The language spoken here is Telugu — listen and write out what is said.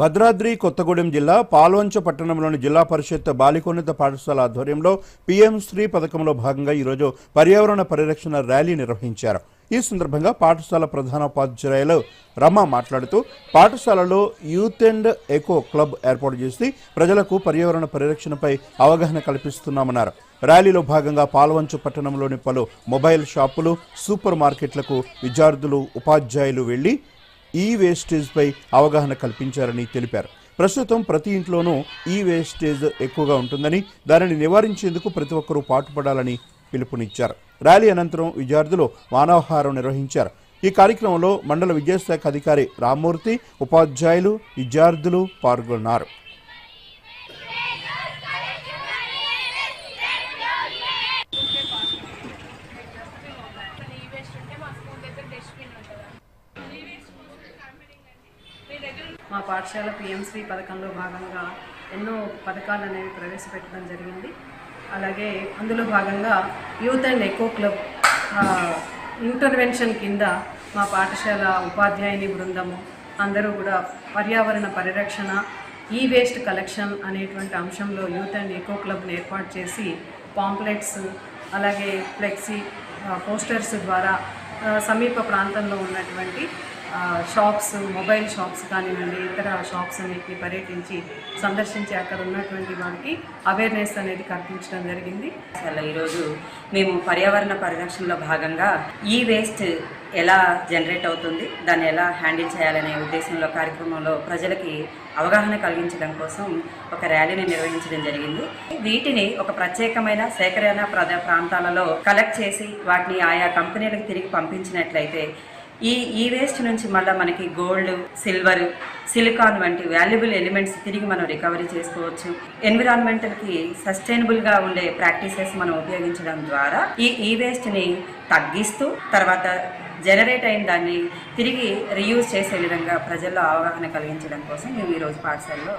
భద్రాద్రి కొత్తగూడెం జిల్లా పాల్వంచ పట్టణంలోని జిల్లా పరిషత్ బాలికోన్నత పాఠశాల ఆధ్వర్యంలో పీఎం శ్రీ పథకంలో భాగంగా ఈరోజు పర్యావరణ పరిరక్షణ ర్యాలీ నిర్వహించారు. ఈ సందర్భంగా పాఠశాల ప్రధానోపాధ్యాయులు రమ మాట్లాడుతూ పాఠశాలలో యూత్ అండ్ ఎకో క్లబ్ ఏర్పాటు చేసి ప్రజలకు పర్యావరణ పరిరక్షణపై అవగాహన కల్పిస్తున్నామన్నారు. ర్యాలీలో భాగంగా పాల్వంచు పట్టణంలోని పలు మొబైల్ షాపులు సూపర్ మార్కెట్లకు విద్యార్థులు ఉపాధ్యాయులు వెళ్ళి ఈ వేస్టేజ్పై అవగాహన కల్పించారని తెలిపారు. ప్రస్తుతం ప్రతి ఇంట్లోనూ ఈ వేస్టేజ్ ఎక్కువగా ఉంటుందని దానిని నివారించేందుకు ప్రతి ఒక్కరూ పాటుపడాలని పిలుపునిచ్చారు. ర్యాలీ అనంతరం విద్యార్థులు మానవహారం నిర్వహించారు. ఈ కార్యక్రమంలో మండల విద్యాశాఖ అధికారి రామ్మూర్తి ఉపాధ్యాయులు విద్యార్థులు పాల్గొన్నారు. మా పాఠశాల పిఎంశ్రీ పథకంలో భాగంగా ఎన్నో పథకాలు అనేవి ప్రవేశపెట్టడం జరిగింది. అలాగే అందులో భాగంగా youth and eco club intervention కింద మా పాఠశాల ఉపాధ్యాయుని బృందము అందరూ కూడా పర్యావరణ పరిరక్షణ ఈ వేస్ట్ కలెక్షన్ అనేటువంటి అంశంలో యూత్ అండ్ ఎకో క్లబ్ని ఏర్పాటు చేసి పాంప్లెట్స్ అలాగే ఫ్లెక్సీ పోస్టర్స్ ద్వారా సమీప ప్రాంతంలో ఉన్నటువంటి షాప్స్ మొబైల్ షాప్స్ కానివ్వండి ఇతర షాప్స్ అన్నిటిని పర్యటించి సందర్శించి అక్కడ ఉన్నటువంటి వారికి అవేర్నెస్ అనేది కల్పించడం జరిగింది. అసలు ఈరోజు మేము పర్యావరణ పరిరక్షణలో భాగంగా ఈ వేస్ట్ ఎలా జనరేట్ అవుతుంది దాన్ని ఎలా హ్యాండిల్ చేయాలనే ఉద్దేశంలో కార్యక్రమంలో ప్రజలకి అవగాహన కలిగించడం కోసం ఒక ర్యాలీని నిర్వహించడం జరిగింది. వీటిని ఒక ప్రత్యేకమైన సేకరణ ప్రాంతాలలో కలెక్ట్ చేసి వాటిని ఆయా కంపెనీలకు తిరిగి పంపించినట్లయితే ఈ ఈ వేస్ట్ నుంచి మళ్ళీ మనకి గోల్డ్ సిల్వర్ సిలికాన్ వంటి వాల్యుబుల్ ఎలిమెంట్స్ తిరిగి మనం రికవరీ చేసుకోవచ్చు. ఎన్విరాన్మెంటల్కి సస్టైనబుల్గా ఉండే ప్రాక్టీసెస్ మనం ఉపయోగించడం ద్వారా ఈ ఈ వేస్ట్ని తగ్గిస్తూ తర్వాత జనరేట్ అయిన దాన్ని తిరిగి రీయూజ్ చేసే విధంగా ప్రజల్లో అవగాహన కలిగించడం కోసం మేము ఈరోజు పాఠశాలలో